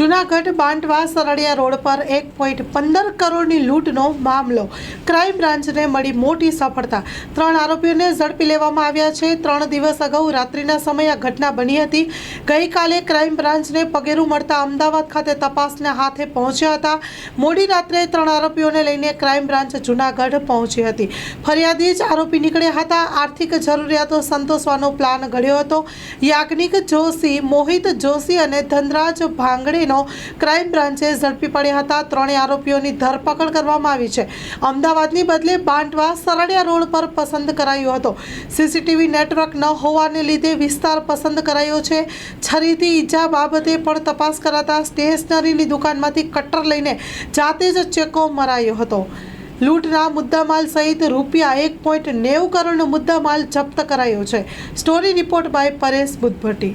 Junagadh Bantva સરળિયા road પર એક point પંદર કરોડની લૂંટનો મામલો. ક્રાઇમ બ્રાન્ચને મળી મોટી સફળતા. ત્રણ આરોપીઓને ઝડપી લેવામાં આવ્યા છે. ત્રણ દિવસ અગાઉ રાત્રિના સમયે આ ઘટના બની હતી. ગઈકાલે ક્રાઇમ બ્રાન્ચને પગેરું મળતા અમદાવાદ ખાતે તપાસના હાથે પહોંચ્યા હતા. મોડી રાત્રે ત્રણ આરોપીઓને લઈને ક્રાઇમ બ્રાન્ચ જૂનાગઢ પહોંચી હતી. ફરિયાદી જ આરોપી નીકળ્યા હતા. આર્થિક જરૂરિયાતો સંતોષવાનો પ્લાન ઘડ્યો હતો. યાજ્ઞિક જોશી, મોહિત જોશી અને ધનરાજ ભાંગડેનો ક્રાઇમ બ્રાન્ચે ઝડપી પડ્યા હતા. ત્રણેય આરોપીઓની ધરપકડ કરવામાં આવી છે. અમદાવાદની બદલે બાંટવા સરળિયા રોડ પર પસંદ કરાયો હતો. સીસીટીવી નેટવર્ક ન હોવાને લીધે વિસ્તાર પસંદ કરાયો છે. છરીથી ઈજા બાબતે પણ તપાસ કરાતા સ્ટેશનરીની દુકાનમાંથી કટ્ટર લઈને જાતે જ ચેકો મરાયો હતો. લૂંટના મુદ્દામાલ સહિત રૂપિયા એક પોઈન્ટ નેવું કરોડનો મુદ્દામાલ જપ્ત કરાયો છે. Story report by Paresh Buddhabhatti.